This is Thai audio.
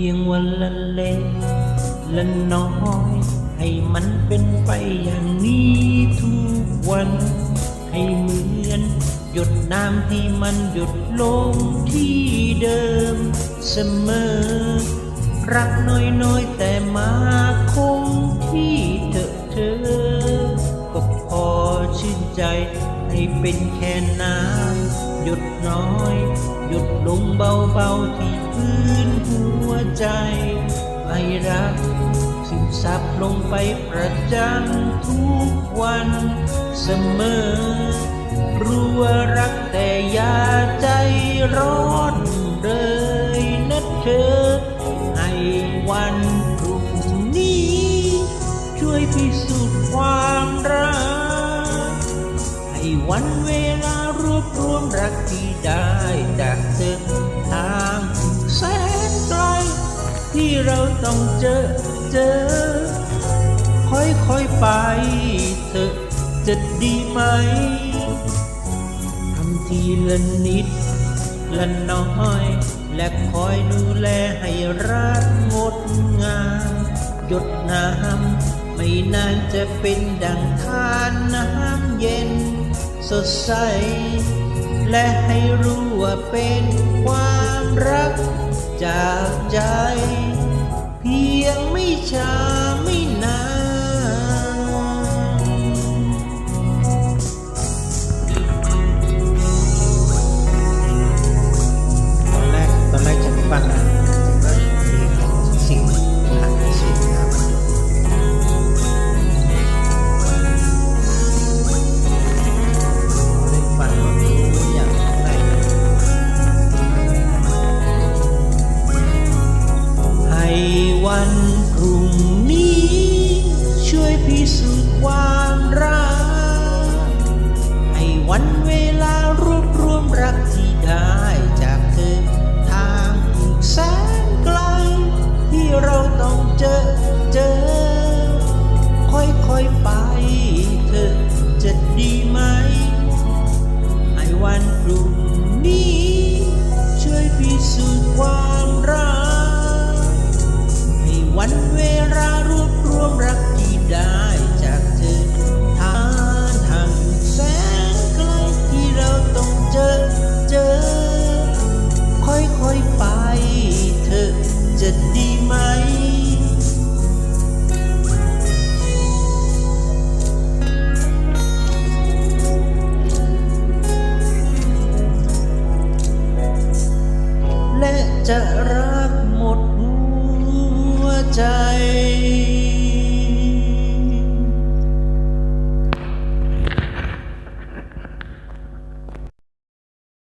พียงวันละเล็กละน้อย ให้มันเป็นไปอย่างนี้ทุกวัน ให้เหมือน หยดน้ำที่มันหยดลงที่เดิมเสมอ รักน้อยๆแต่มาคงที่เธอเธอ ก็พอชื่นใจให้เป็นแค่น้ำ หยดน้อย หยดลงเบาๆที่พื้นหัวใจไอรักซึมซับลงไปประจำทุกวันเสมอ รู้ว่ารักแต่อย่าใจร้อนเลยนะเธอ ให้วันพรุ่งนี้ ช่วยพิสูจน์ความรัก ให้วันเวลา รวบรวมรักที่ได้จากเธอทางแสนไกล ที่เราต้องเจอเจอ ค่อยๆไปเธอจะดีไหมทำทีละนิดละน้อย และคอยดูแลให้รักงดงามหยดน้ำไม่นานจะเป็นดังทานน้ำเย็น สดใส และให้รู้ว่าเป็นความรักจากใจ เพียงไม่ช้า วันพรุ่งนี้ ช่วยพิสูจน์ความรัก ให้วันเวลารวบรวมรักที่ได้จากเธอทางอีกแสนไกล ที่เราต้องเจอเจอ ค่อยๆไปเธอจะดีไหม ให้วันพรุ่งนี้ และจะรักหมดหัวใจ